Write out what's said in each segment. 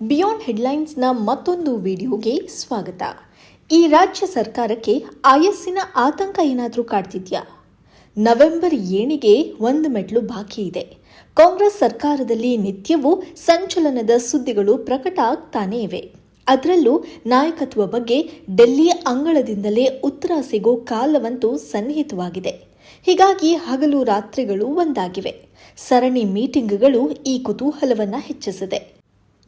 Beyond ಹೆಡ್ಲೈನ್ಸ್ನ ಮತ್ತೊಂದು ವಿಡಿಯೋಗೆ ಸ್ವಾಗತ. ಈ ರಾಜ್ಯ ಸರ್ಕಾರಕ್ಕೆ ಆಯಸ್ಸಿನ ಆತಂಕ ಏನಾದರೂ ಕಾಡ್ತಿದ್ಯಾ? ನವೆಂಬರ್ ಏಣಿಗೆ ಒಂದು ಮೆಟ್ಲು ಬಾಕಿ ಇದೆ. ಕಾಂಗ್ರೆಸ್ ಸರ್ಕಾರದಲ್ಲಿ ನಿತ್ಯವೂ ಸಂಚಲನದ ಸುದ್ದಿಗಳು ಪ್ರಕಟ ಆಗ್ತಾನೇ ಇವೆ. ಅದರಲ್ಲೂ ನಾಯಕತ್ವ ಬಗ್ಗೆ ಡೆಲ್ಲಿ ಅಂಗಳದಿಂದಲೇ ಉತ್ತರ ಸಿಗೋ ಕಾಲವಂತೂ ಸನ್ನಿಹಿತವಾಗಿದೆ. ಹೀಗಾಗಿ ಹಗಲು ರಾತ್ರಿಗಳು ಒಂದಾಗಿವೆ. ಸರಣಿ ಮೀಟಿಂಗ್ಗಳು ಈ ಕುತೂಹಲವನ್ನು ಹೆಚ್ಚಿಸಿದೆ.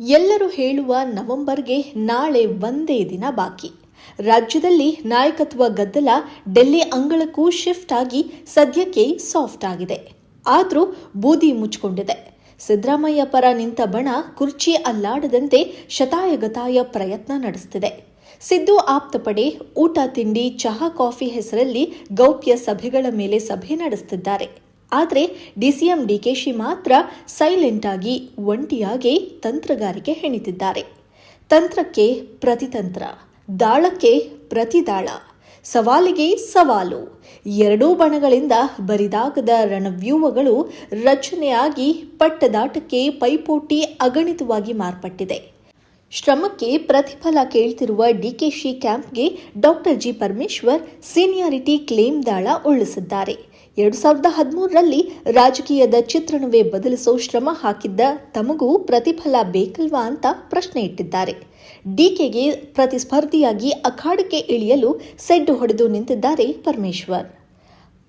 ಎಲ್ಲರೂ ಹೇಳುವ ನವೆಂಬರ್ಗೆ ನಾಳೆ ಒಂದೇ ದಿನ ಬಾಕಿ. ರಾಜ್ಯದಲ್ಲಿ ನಾಯಕತ್ವ ಗದ್ದಲ ಡೆಲ್ಲಿ ಅಂಗಳಕ್ಕೂ ಶಿಫ್ಟ್ ಆಗಿ ಸದ್ಯಕ್ಕೆ ಸಾಫ್ಟ್ ಆಗಿದೆ. ಆದರೂ ಬೂದಿ ಮುಚ್ಚಿಕೊಂಡಿದೆ. ಸಿದ್ದರಾಮಯ್ಯ ಪರ ನಿಂತ ಬಣ ಕುರ್ಚಿ ಅಲ್ಲಾಡದಂತೆ ಶತಾಯಗತಾಯ ಪ್ರಯತ್ನ ನಡೆಸುತ್ತಿದೆ ಸಿದ್ದು ಆಪ್ತ ಪಡೆ ಊಟ, ತಿಂಡಿ, ಚಹಾ, ಕಾಫಿ ಹೆಸರಲ್ಲಿ ಗೌಪ್ಯ ಸಭೆಗಳ ಮೇಲೆ ಸಭೆ ನಡೆಸುತ್ತಿದ್ದಾರೆ ಆದರೆ ಡಿಸಿಎಂ ಡಿಕೆಶಿ ಮಾತ್ರ ಸೈಲೆಂಟ್ ಆಗಿ ಒಂಟಿಯಾಗಿ ತಂತ್ರಗಾರಿಕೆ ಹೆಣಿತಿದ್ದಾರೆ. ತಂತ್ರಕ್ಕೆ ಪ್ರತಿತಂತ್ರ, ದಾಳಕ್ಕೆ ಪ್ರತಿದಾಳ, ಸವಾಲಿಗೆ ಸವಾಲು, ಎರಡೂ ಬಣಗಳಿಂದ ಬರಿದಾಗದ ರಣವ್ಯೂಹಗಳು ರಚನೆಯಾಗಿ ಪಟ್ಟದಾಟಕ್ಕೆ ಪೈಪೋಟಿ ಅಗಣಿತವಾಗಿ ಮಾರ್ಪಟ್ಟಿದೆ. ಶ್ರಮಕ್ಕೆ ಪ್ರತಿಫಲ ಕೇಳ್ತಿರುವ DKShi ಕ್ಯಾಂಪ್ಗೆ doctor G Parameshwar seniority claim ದಾಳ ಉಳಿಸಿದ್ದಾರೆ ಎರಡು ಸಾವಿರದ ಹದಿಮೂರರಲ್ಲಿ ರಾಜಕೀಯದ ಚಿತ್ರಣವೇ ಬದಲಿಸೋ ಶ್ರಮ ಹಾಕಿದ್ದ ತಮಗೂ ಪ್ರತಿಫಲ ಬೇಕಲ್ವಾ ಅಂತ ಪ್ರಶ್ನೆ ಇಟ್ಟಿದ್ದಾರೆ. ಡಿಕೆಗೆ ಪ್ರತಿಸ್ಪರ್ಧಿಯಾಗಿ ಅಖಾಡಕ್ಕೆ ಇಳಿಯಲು ಸೆಡ್ಡು ಹೊಡೆದು ನಿಂತಿದ್ದಾರೆ ಪರಮೇಶ್ವರ್.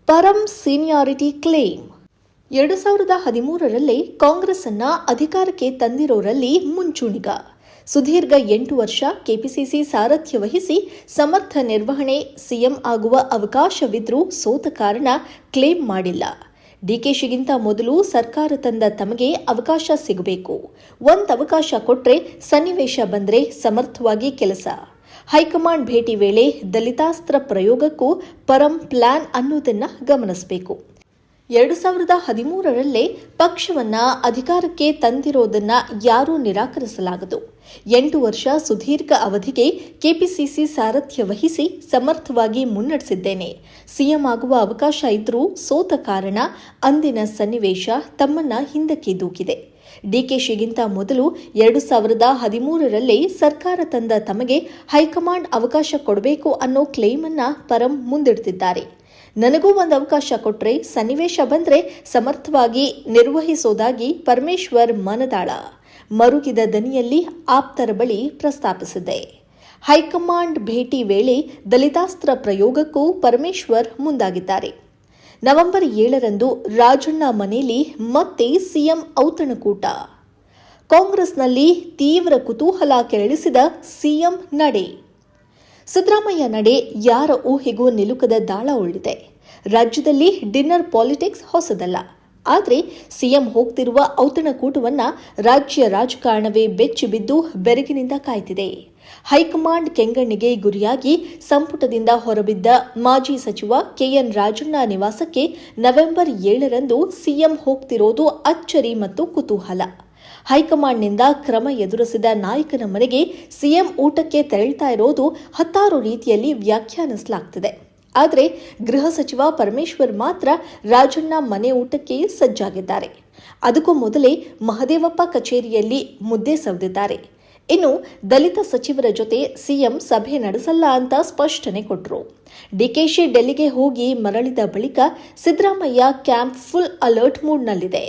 ಪರಂ ಸೀನಿಯಾರಿಟಿ ಕ್ಲೇಮ್. ಎರಡು ಸಾವಿರದ ಹದಿಮೂರರಲ್ಲೇ ಕಾಂಗ್ರೆಸ್ ಅನ್ನ ಅಧಿಕಾರಕ್ಕೆ ತಂದಿರೋರಲ್ಲಿ ಮುಂಚೂಣಿಗ. ಸುದೀರ್ಘ ಎಂಟು ವರ್ಷ ಕೆಪಿಸಿಸಿ ಸಾರಥ್ಯ ವಹಿಸಿ ಸಮರ್ಥ ನಿರ್ವಹಣೆ, ಸಿಎಂ ಆಗುವ ಅವಕಾಶವಿದ್ರೂ ಸೋತ ಕಾರಣ ಕ್ಲೇಮ್ ಮಾಡಿಲ್ಲ. ಡಿಕೆಶಿಗಿಂತ ಮೊದಲು ಸರ್ಕಾರ ತಂದ ತಮಗೆ ಅವಕಾಶ ಸಿಗಬೇಕು. ಒಂದು ಅವಕಾಶ ಕೊಟ್ಟರೆ ಸನ್ನಿವೇಶ ಬಂದರೆ ಸಮರ್ಥವಾಗಿ ಕೆಲಸ. ಹೈಕಮಾಂಡ್ ಭೇಟಿ ವೇಳೆ ದಲಿತಾಸ್ತ್ರ ಪ್ರಯೋಗಕ್ಕೂ ಪರಂ ಪ್ಲಾನ್ ಅನ್ನೋದನ್ನು ಗಮನಿಸಬೇಕು. ಎರಡು ಸಾವಿರದ ಹದಿಮೂರರಲ್ಲೇ ಪಕ್ಷವನ್ನ ಅಧಿಕಾರಕ್ಕೆ ತಂದಿರೋದನ್ನ ಯಾರೂ ನಿರಾಕರಿಸಲಾಗದು. ಎಂಟು ವರ್ಷ ಸುದೀರ್ಘ ಅವಧಿಗೆ ಕೆಪಿಸಿಸಿ ಸಾರಥ್ಯ ವಹಿಸಿ ಸಮರ್ಥವಾಗಿ ಮುನ್ನಡೆಸಿದ್ದೇನೆ. ಸಿಎಂ ಆಗುವ ಅವಕಾಶ ಇದ್ರೂ ಸೋತ ಕಾರಣ ಅಂದಿನ ಸನ್ನಿವೇಶ ತಮ್ಮನ್ನ ಹಿಂದಕ್ಕೆ ದೂಕಿದೆ. ಡಿಕೆಶಿಗಿಂತ ಮೊದಲು ಎರಡು ಸಾವಿರದ ಹದಿಮೂರರಲ್ಲಿ ಸರ್ಕಾರ ತಂದ ತಮಗೆ ಹೈಕಮಾಂಡ್ ಅವಕಾಶ ಕೊಡಬೇಕು ಅನ್ನೋ ಕ್ಲೇಮ್ ಅನ್ನ ಪರಂ ಮುಂದಿಡ್ತಿದ್ದಾರೆ. ನನಗೂ ಒಂದು ಅವಕಾಶ ಕೊಟ್ರೆ, ಸನ್ನಿವೇಶ ಬಂದ್ರೆ ಸಮರ್ಥವಾಗಿ ನಿರ್ವಹಿಸೋದಾಗಿ ಪರಮೇಶ್ವರ್ ಮನದಾಳ. ಮರುಗಿದ ದನಿಯಲ್ಲಿ ಆಪ್ತರ ಬಳಿ ಪ್ರಸ್ತಾಪಿಸಿದೆ ಹೈಕಮಾಂಡ್ ಭೇಟಿ ವೇಳೆ ದಲಿತಾಸ್ತ್ರ ಪ್ರಯೋಗಕ್ಕೂ ಪರಮೇಶ್ವರ್ ಮುಂದಾಗಿದ್ದಾರೆ. ನವೆಂಬರ್ ಏಳರಂದು ರಾಜಣ್ಣ ಮನೆಯಲ್ಲಿ ಮತ್ತೆ ಸಿಎಂ ಔತಣಕೂಟ. ಕಾಂಗ್ರೆಸ್ನಲ್ಲಿ ತೀವ್ರ ಕುತೂಹಲ ಕೆರಳಿಸಿದ ಸಿಎಂ ನಡೆ. ಸಿದ್ದರಾಮಯ್ಯ ನಡೆ ಯಾರ ಊಹೆಗೂ ನಿಲುಕದ ದಾಳ ಉಳಿದೆ ರಾಜ್ಯದಲ್ಲಿ ಡಿನ್ನರ್ ಪಾಲಿಟಿಕ್ಸ್ ಹೊಸದಲ್ಲ. ಆದರೆ ಸಿಎಂ ಹೋಗ್ತಿರುವ ಔತಣಕೂಟವನ್ನು ರಾಜ್ಯ ರಾಜಕಾರಣವೇ ಬೆಚ್ಚಿ ಬಿದ್ದು ಬೆರಗಿನಿಂದ ಕಾಯ್ತಿದೆ. ಹೈಕಮಾಂಡ್ ಕೆಂಗಣ್ಣಿಗೆ ಗುರಿಯಾಗಿ ಸಂಪುಟದಿಂದ ಹೊರಬಿದ್ದ ಮಾಜಿ ಸಚಿವ ಕೆಎನ್ ರಾಜಣ್ಣ ನಿವಾಸಕ್ಕೆ ನವೆಂಬರ್ ಏಳರಂದು ಸಿಎಂ ಹೋಗ್ತಿರೋದು ಅಚ್ಚರಿ ಮತ್ತು ಕುತೂಹಲ. ಹೈಕಮಾಂಡ್ನಿಂದ ಕ್ರಮ ಎದುರಿಸಿದ ನಾಯಕನ ಮನೆಗೆ ಸಿಎಂ ಊಟಕ್ಕೆ ತೆರಳ್ತಾ ಇರೋದು ಹತ್ತಾರು ರೀತಿಯಲ್ಲಿ ವ್ಯಾಖ್ಯಾನಿಸಲಾಗ್ತಿದೆ. ಆದರೆ ಗೃಹ ಸಚಿವ ಪರಮೇಶ್ವರ್ ಮಾತ್ರ ರಾಜಣ್ಣ ಮನೆ ಊಟಕ್ಕೆ ಸಜ್ಜಾಗಿದ್ದಾರೆ. ಅದಕ್ಕೂ ಮೊದಲೇ ಮಹದೇವಪ್ಪ ಕಚೇರಿಯಲ್ಲಿ ಮುದ್ದೆ ಸವದಿದ್ದಾರೆ. ಇನ್ನು ದಲಿತ ಸಚಿವರ ಜೊತೆ ಸಿಎಂ ಸಭೆ ನಡೆಸಲ್ಲ ಅಂತ ಸ್ಪಷ್ಟನೆ ಕೊಟ್ಟರು ಡಿಕೆಶಿ ಡೆಲ್ಲಿಗೆ ಹೋಗಿ ಮರಳಿದ ಬಳಿಕ ಸಿದ್ದರಾಮಯ್ಯ ಕ್ಯಾಂಪ್ ಫುಲ್ ಅಲರ್ಟ್ ಮೂಡ್ನಲ್ಲಿದೆ.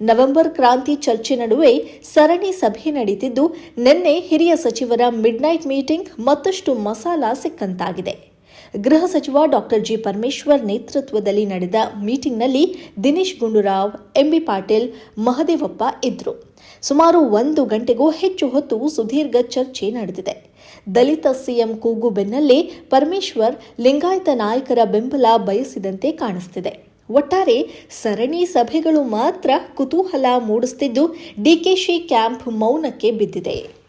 ನವೆಂಬರ್ ಕ್ರಾಂತಿ ಚರ್ಚೆ ನಡುವೆ ಸರಣಿ ಸಭೆ ನಡೀತಿದ್ದು, ನಿನ್ನೆ ಹಿರಿಯ ಸಚಿವರ ಮಿಡ್ನೈಟ್ ಮೀಟಿಂಗ್ ಮತ್ತಷ್ಟು ಮಸಾಲ ಸಿಕ್ಕಂತಾಗಿದೆ. ಗೃಹ ಸಚಿವ ಡಾಕ್ಟರ್ ಜಿ ಪರಮೇಶ್ವರ್ ನೇತೃತ್ವದಲ್ಲಿ ನಡೆದ ಮೀಟಿಂಗ್ನಲ್ಲಿ ದಿನೇಶ್ ಗುಂಡೂರಾವ್, ಎಂಬಿ ಪಾಟೀಲ್, ಮಹದೇವಪ್ಪ ಇದ್ರು ಸುಮಾರು ಒಂದು ಗಂಟೆಗೂ ಹೆಚ್ಚು ಹೊತ್ತು ಸುದೀರ್ಘ ಚರ್ಚೆ ನಡೆದಿದೆ. ದಲಿತ ಸಿಎಂ ಕೂಗು ಬೆನ್ನಲ್ಲೇ ಪರಮೇಶ್ವರ್ ಲಿಂಗಾಯತ ನಾಯಕರ ಬೆಂಬಲ ಬಯಸಿದಂತೆ ಕಾಣಿಸ್ತಿದೆ. ಒಟ್ಟಾರೆ ಸರಣಿ ಸಭೆಗಳು ಮಾತ್ರ ಕುತೂಹಲ ಮೂಡಿಸುತ್ತಿದ್ದು ಡಿಕೆಶಿ ಕ್ಯಾಂಪ್ ಮೌನಕ್ಕೆ ಬಿದ್ದಿದೆ.